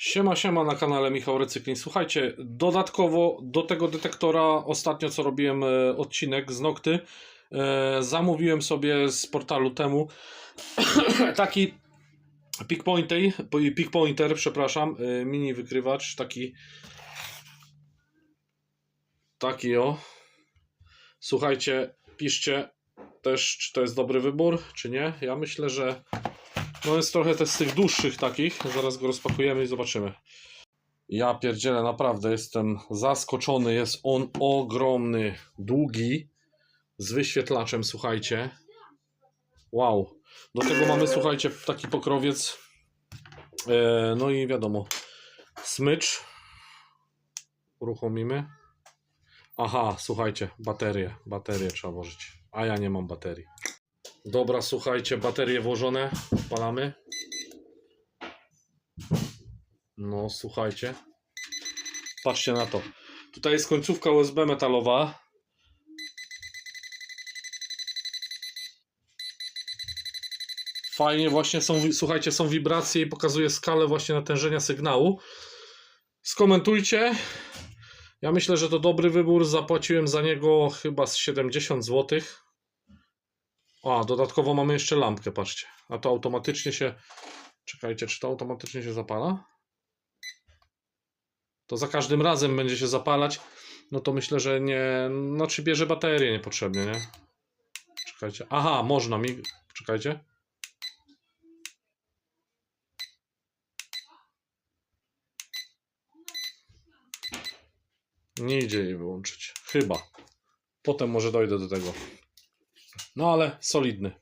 Siema, siema na kanale Michał Recykling. Słuchajcie, dodatkowo do tego detektora ostatnio co robiłem e, odcinek z Nokty, e, zamówiłem sobie z portalu temu taki pick pointer, pick pointer, przepraszam, e, mini wykrywacz, taki taki o. Słuchajcie, piszcie też, czy to jest dobry wybór, czy nie. Ja myślę, że no jest trochę też z tych dłuższych takich. Zaraz go rozpakujemy i zobaczymy. Ja pierdzielę, naprawdę jestem zaskoczony. Jest on ogromny, długi, z wyświetlaczem, słuchajcie. Wow. Do tego mamy, słuchajcie, taki pokrowiec. E, no i wiadomo, smycz. Uruchomimy. Aha, słuchajcie, baterie. Baterie trzeba włożyć. A ja nie mam baterii. Dobra, słuchajcie, baterie włożone. Odpalamy. No, słuchajcie. Patrzcie na to. Tutaj jest końcówka USB metalowa. Fajnie właśnie są, słuchajcie, są wibracje i pokazuje skalę właśnie natężenia sygnału. Skomentujcie. Ja myślę, że to dobry wybór. Zapłaciłem za niego chyba z 70 zł. A, dodatkowo mamy jeszcze lampkę, patrzcie. A to automatycznie się. Czekajcie, czy to automatycznie się zapala? To za każdym razem będzie się zapalać. No to myślę, że nie. Znaczy bierze baterię niepotrzebnie, nie? Czekajcie. Aha, można mi. Czekajcie. Nie idzie jej wyłączyć. Chyba. Potem może dojdę do tego. No ale solidny.